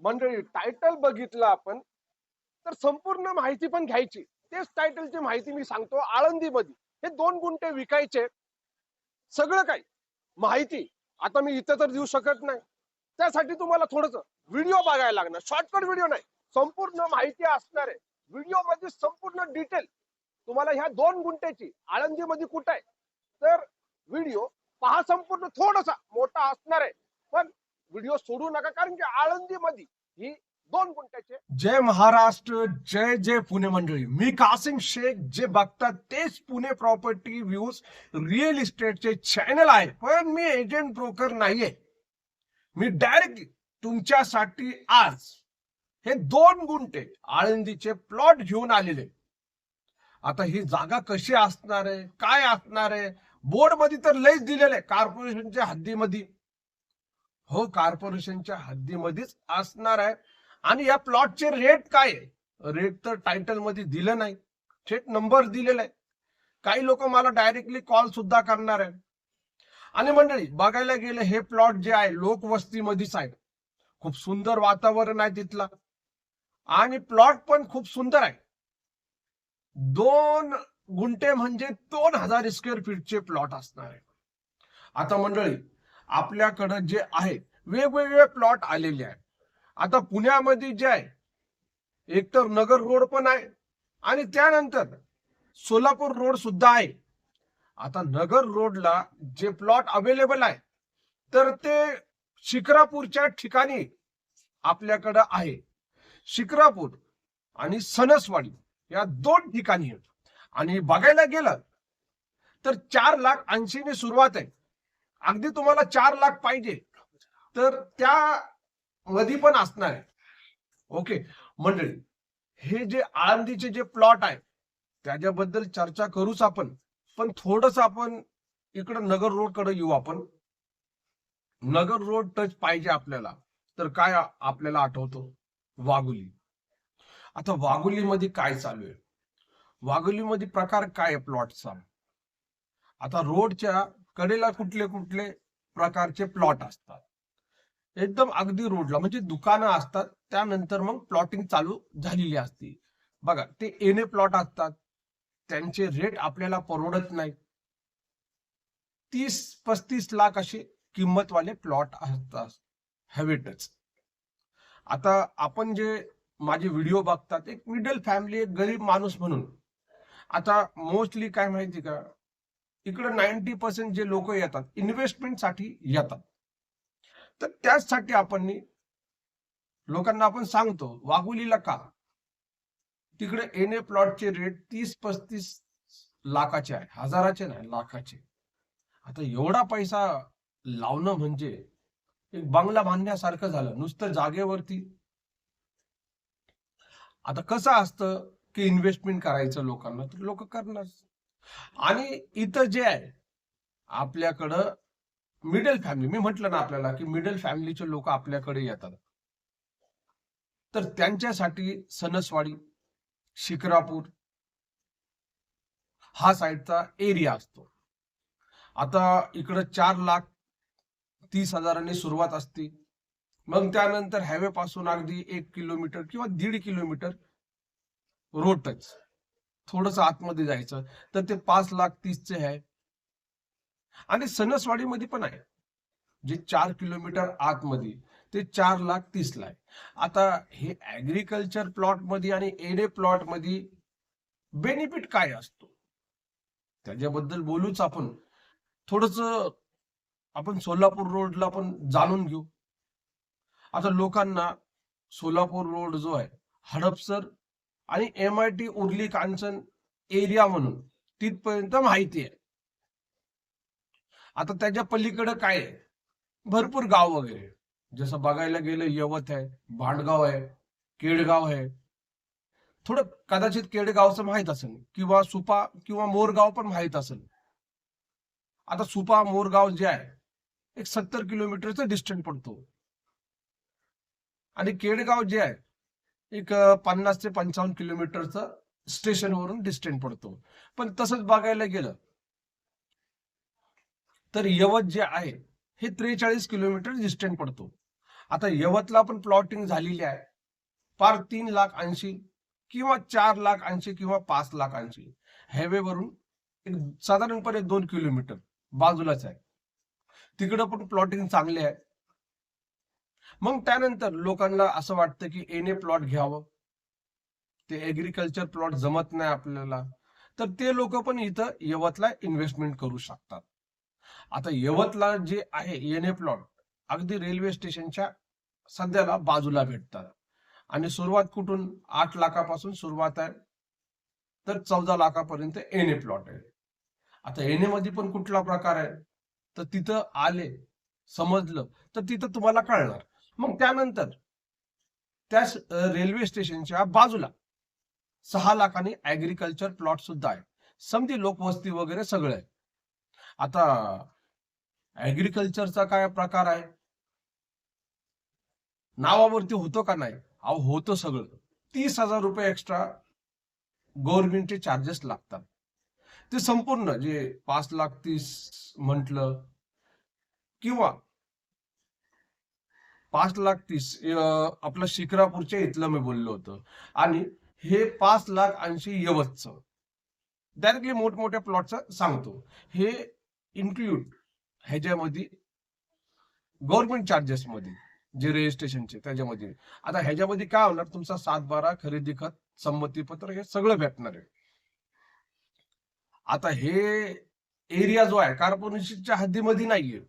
मंडळी टायटल बघितलं आपण तर संपूर्ण माहिती पण घ्यायची. तेच टायटलची माहिती मी सांगतो आळंदीमध्ये. हे दोन गुंठे विकायचे. सगळं काही. माहिती. आता मी इथं तर देऊ शकत नाही. त्यासाठी तुम्हाला थोडस व्हिडिओ बघायला लागणार. शॉर्टकट व्हिडिओ नाही. संपूर्ण माहिती असणार. आहे व्हिडिओमध्ये संपूर्ण डिटेल तुम्हाला ह्या दोन गुंठ्याची आळंदीमध्ये कुठं आहे? तर व्हिडिओ पहा संपूर्ण. थोडासा मोठा असणार आहे. पण व्हिडिओ सोडू नका कारण की आळंदीमध्ये ही दोन गुंठ्याचे जय महाराष्ट्र जय जय पुणे मंडळी. मी कासिम शेख जे बघतात तेच पुणे प्रॉपर्टी व्ह्यूज रिअल इस्टेटचे चॅनल आहे पण मी एजंट ब्रोकर नाहीये. मी डायरेक्ट तुमच्यासाठी आज हे दोन गुंठे आळंदीचे प्लॉट घेऊन आलेले. आता ही जागा कशी असणार आहे काय असणार आहे? बोर्डमध्ये तर लयच दिलेले कॉर्पोरेशनच्या हद्दीमध्ये. हो कॉर्पोरेशनच्या हद्दीमध्येच असणार आहे. आणि या प्लॉटचे रेट काय आहे? रेट तर टायटलमध्ये दिलं नाही. थेट नंबर दिलेला आहे. काही लोक मला डायरेक्टली कॉल सुद्धा करणार आहे आणि मंडळी बघायला गेलं हे प्लॉट जे आहे लोकवस्तीमध्येच आहे खूप सुंदर वातावरण आहे तिथला. आणि प्लॉट पण खूप सुंदर आहे. दोन गुंठे म्हणजे दोन हजार स्क्वेअर फीटचे प्लॉट असणार आहे. आता मंडळी आपल्याकडं जे आहे वेगवेगळे प्लॉट आलेले आहेत. आता पुण्यामध्ये जे आहे एक तर नगर रोड पण आहे आणि त्यानंतर सोलापूर रोड सुद्धा आहे. आता नगर रोडला जे प्लॉट अवेलेबल आहे तर ते शिक्रापूरच्या ठिकाणी आपल्याकडं आहे. शिक्रापूर आणि सणसवाडी या दोन ठिकाणी आणि बघायला गेलं तर चार लाख ऐंशीने सुरुवात आहे. अगदी तुम्हाला चार लाख पाहिजे. तर त्या मध्ये पण असणार आहे. ओके. मंडळी हे जे आळंदीचे जे प्लॉट आहे त्याच्याबद्दल चर्चा करूच आपण. पण थोडस आपण इकडं नगर रोडकडे येऊ आपण. नगर रोड टच पाहिजे आपल्याला. तर काय आपल्याला आठवतो? वाघुली. आता वाघुलीमध्ये काय चालू आहे? वाघुलीमध्ये प्रकार काय आहे प्लॉटचा? आता रोडच्या कडेला कुठले कुठले प्रकारचे प्लॉट असतात. एकदम अगदी रोडला म्हणजे दुकानं असतात त्यानंतर मग प्लॉटिंग चालू झालेली असते. बघा ते एने प्लॉट असतात त्यांचे रेट आपल्याला परवडत नाही तीस पस्तीस लाख असे किंमतवाले प्लॉट असतात हॅवेटच आता आपण जे माझे व्हिडिओ बघतात एक मिडल फॅमिली एक गरीब माणूस म्हणून. आता मोस्टली काय माहिती का इकडे नाईन्टी पर्सेंट जे लोक येतात इन्व्हेस्टमेंटसाठी येतात. तर त्याचसाठी आपण लोकांना आपण सांगतो वाघुलीला का? तिकडे एन ए प्लॉटचे रेट तीस पस्तीस लाखाचे आहे हजाराचे नाही लाखाचे. आता एवढा पैसा लावणं म्हणजे एक बंगला बांधण्यासारखं झालं नुसतं जागेवरती. आता कसं असतं की इन्व्हेस्टमेंट करायचं लोकांना तर लोक करणार आणि इथं जे आहे आपल्याकडं मिडल फॅमिली मी म्हटलं ना आपल्याला की मिडल फॅमिलीचे लोक आपल्याकडे येतात. तर त्यांच्यासाठी सणसवाडी शिक्रापूर हा साईडचा एरिया असतो. आता इकडं चार लाख तीस हजारांनी सुरुवात असते. मग त्यानंतर हायवे पासून अगदी एक किलोमीटर किंवा दीड किलोमीटर रोड टच थोडस आतमध्ये जायचं. तर ते पाच लाख तीसचे आहे. आणि सणसवाडीमध्ये पण आहे. जे चार किलोमीटर आतमध्ये ते चार लाख तीसला आहे. आता हे ऍग्रिकल्चर प्लॉटमध्ये आणि एडे प्लॉटमध्ये बेनिफिट काय असतो? त्याच्याबद्दल बोलूच आपण. थोडस आपण सोलापूर रोडला पण जाणून घेऊ. आता लोकांना सोलापूर रोड जो आहे हडपसर आणि M I T Uruli Kanchan area म्हणून तिथपर्यंत माहिती आहे. आता त्याच्या पलीकडे काय आहे? भरपूर गाव वगैरे. जसं बघायला गेलं यवत आहे भांडगाव आहे केडगाव आहे. थोडं कदाचित केडगावचं माहीत असेल किंवा सुपा किंवा मोरगाव पण माहीत असेल. आता सुपा मोरगाव जे आहे एक सत्तर किलोमीटरचं डिस्टन्स पडतो. आणि केडगाव जे आहे एक पन्नास ते पंचावन्न किलोमीटरचं स्टेशनवरून डिस्टन्स पडतो. पण तसंच बघायला गेलं तर यवत जे आहे हे त्रेचाळीस किलोमीटर डिस्टन्स पडतो. आता यवतला पण प्लॉटिंग झालेली आहे पार तीन लाख ऐंशी किंवा चार लाख ऐंशी किंवा पाच लाख ऐंशी. हायवेवरून एक साधारणपणे दोन किलोमीटर बाजूलाच आहे. तिकडं पण प्लॉटिंग चांगले आहे. मग त्यानंतर लोकांना असं वाटतं की एने प्लॉट घ्यावं. ते एग्रीकल्चर प्लॉट जमत नाही आपल्याला. तर ते लोक पण इथं यवतला इन्व्हेस्टमेंट करू शकतात. आता यवतला जे आहे एने प्लॉट अगदी रेल्वे स्टेशनच्या सध्याला बाजूला भेटतात. आणि सुरुवात कुठून? आठ लाखापासून सुरुवात आहे. तर चौदा लाखापर्यंत एने प्लॉट आहे. आता एने मध्ये पण कुठला प्रकार आहे? तर तिथं आले समजलं तर तिथं तुम्हाला कळणार. मग त्यानंतर त्या रेल्वे स्टेशनच्या बाजूला सहा लाखांनी ऍग्रिकल्चर प्लॉट सुद्धा आहे. समधी लोकवस्ती वगैरे सगळं आहे. आता ऍग्रिकल्चरचा काय प्रकार आहे? नावावरती होतो का नाही? अहो होतं सगळं. तीस हजार रुपये एक्स्ट्रा गव्हर्नमेंटचे चार्जेस लागतात. ते संपूर्ण जे पाच लाख तीस म्हटलं किंवा पाच लाख तीस आपलं शिखरापूरच्या इथलं मी बोललो होतं. आणि हे पाच लाख ऐंशी यवतचं. डायरेक्टली मोठमोठ्या प्लॉटचं सांगतो. हे इन्क्लूड ह्याच्यामध्ये गव्हर्नमेंट चार्जेस मध्ये जे रजिस्ट्रेशनचे त्याच्यामध्ये. आता ह्याच्यामध्ये काय होणार तुमचा सात बारा खरेदी खत संमतीपत्र हे सगळं भेटणार आहे. आता हे एरिया जो आहे कार्पोरेशनच्या हद्दीमध्ये नाहीये.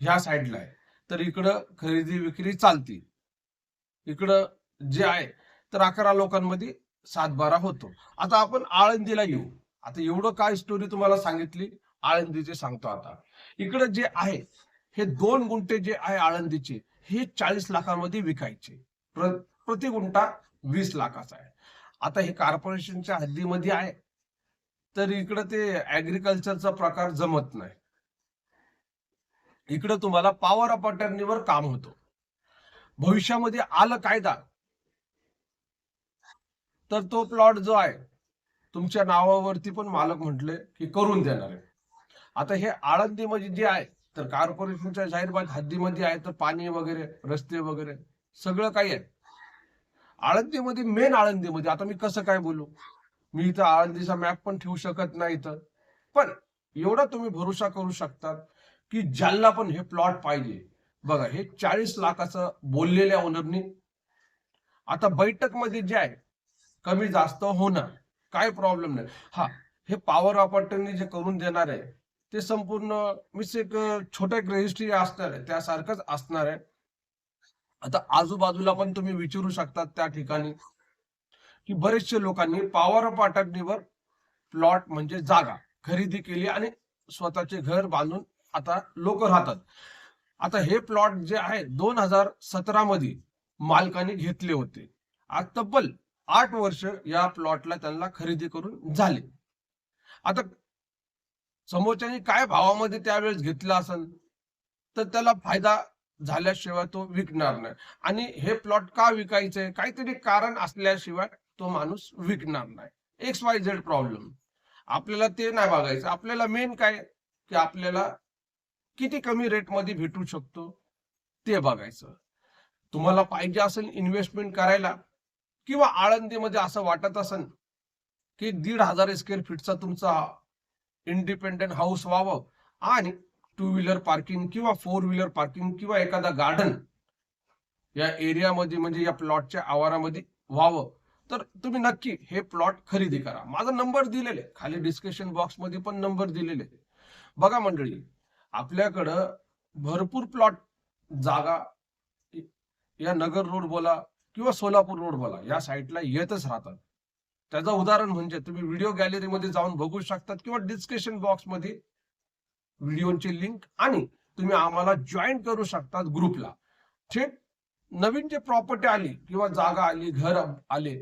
ह्या साईडला आहे. तर इकडं खरेदी विक्री चालती इकडं जे आहे तर अकरा लोकांमध्ये सात बारा होतो. आता आपण आळंदीला येऊ. आता एवढं काय स्टोरी तुम्हाला सांगितली आळंदीचे सांगतो आता. इकडं जे आहे हे दोन गुंठे जे आहे आळंदीचे हे चाळीस लाखांमध्ये विकायचे. प्र- प्रति गुंठा वीस लाखाचा आहे. आता हे कॉर्पोरेशनच्या हद्दीमध्ये आहे तर इकडं ते ऍग्रिकल्चरचा प्रकार जमत नाही. इकडं तुम्हाला पॉवर ऑफ अटर्नीवर काम होतो. भविष्यामध्ये आलं कायदा. तर तो प्लॉट जो आहे तुमच्या नावावरती पण मालक म्हटले की करून देणार आहे. आता हे आळंदीमध्ये जे आहे तर कॉर्पोरेशनच्या जाहीरबाग हद्दीमध्ये आहे तर पाणी वगैरे रस्ते वगैरे सगळं काही आहे. आळंदीमध्ये मेन आळंदीमध्ये आता मी कसं काय बोलू? मी इथं आळंदीचा मॅप पण ठेवू शकत नाही इथं. पण एवढा तुम्ही भरोसा करू शकतात. की ज्यांना पण हे प्लॉट पाहिजे. बघा हे चाळीस लाखाचं बोललेल्या ओनरनी आता बैठकमध्ये जे आहे कमी जास्त होणार काय प्रॉब्लेम नाही. हा हे पॉवर ऑफ अटर्नी जे करून देणार आहे ते संपूर्ण मीच एक छोटं रजिस्ट्री असणार आहे त्यासारखंच असणार आहे. आता आजूबाजूला पण तुम्ही विचारू शकतात त्या ठिकाणी की बरेचसे लोकांनी पॉवर ऑफ अटर्नीवर प्लॉट म्हणजे जागा खरेदी केली आणि स्वतःचे घर बांधून आता लोक राहतात. आता हे प्लॉट जे आहे दोन हजार सतरा मध्ये मालकाने घेतले होते. आज तब्बल आठ वर्ष या प्लॉटला त्यांना खरेदी करून झाले. आता समोरच्याने काय भावामध्ये त्यावेळेस घेतला असेल तर त्याला फायदा झाल्याशिवाय तो विकणार नाही. आणि हे प्लॉट का विकायचंय? काहीतरी कारण असल्याशिवाय तो माणूस विकणार नाही. एक्स वाय झेड प्रॉब्लेम आपल्याला ते नाही बघायचं. आपल्याला मेन काय? की आपल्याला किती कमी रेटमध्ये भेटू शकतो ते बघायचं. तुम्हाला पाहिजे असेल इन्व्हेस्टमेंट करायला किंवा आळंदीमध्ये असं वाटत असेल की दीड हजार स्क्वेअर फीटचा तुमचा इंडिपेंडेंट हाऊस व्हावं आणि टू व्हीलर पार्किंग किंवा फोर व्हीलर पार्किंग किंवा एखादा गार्डन या एरियामध्ये म्हणजे या प्लॉटच्या आवारामध्ये व्हावं. तर तुम्ही नक्की हे प्लॉट खरेदी करा. माझा नंबर दिलेले खाली डिस्क्रिप्शन बॉक्समध्ये पण नंबर दिलेले बघा मंडळी आपल्याकडं भरपूर प्लॉट जागा या नगर रोड बोला किंवा सोलापूर रोड बोला या साईडला येतच राहतात. त्याचं उदाहरण म्हणजे तुम्ही व्हिडिओ गॅलरीमध्ये जाऊन बघू शकतात किंवा डिस्क्रिप्शन बॉक्समध्ये व्हिडिओची लिंक आणि तुम्ही आम्हाला जॉईन करू शकतात ग्रुपला थेट नवीन जे प्रॉपर्टी आली किंवा जागा आली घर आले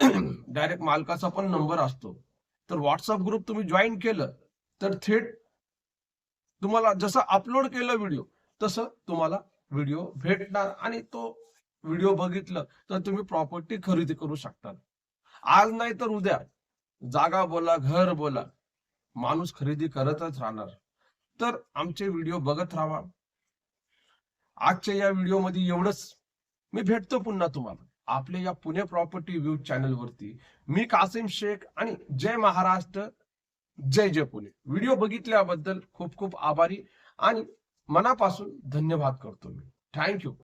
डायरेक्ट मालकाचा पण नंबर असतो. तर व्हॉट्सअप ग्रुप तुम्ही जॉईन केलं तर थेट तुम्हाला जसं अपलोड केलं व्हिडिओ तसं तुम्हाला व्हिडिओ भेटणार. आणि तो व्हिडिओ बघितलं तर तुम्ही प्रॉपर्टी खरेदी करू शकता. आज नाही तर उद्या. जागा बोला घर बोला. माणूस खरेदी करतच राहणार. तर आमचे व्हिडिओ बघत राहा. आजच्या या व्हिडिओमध्ये एवढंच. मी भेटतो पुन्हा तुम्हाला. आपल्या या पुणे प्रॉपर्टी व्ह्यू चॅनल वरती. मी कासिम शेख आणि जय महाराष्ट्र. जय जय पुणे. व्हिडिओ बघितल्याबद्दल खूप खूप आभारी आणि मनापासून धन्यवाद करतो मी. थँक्यू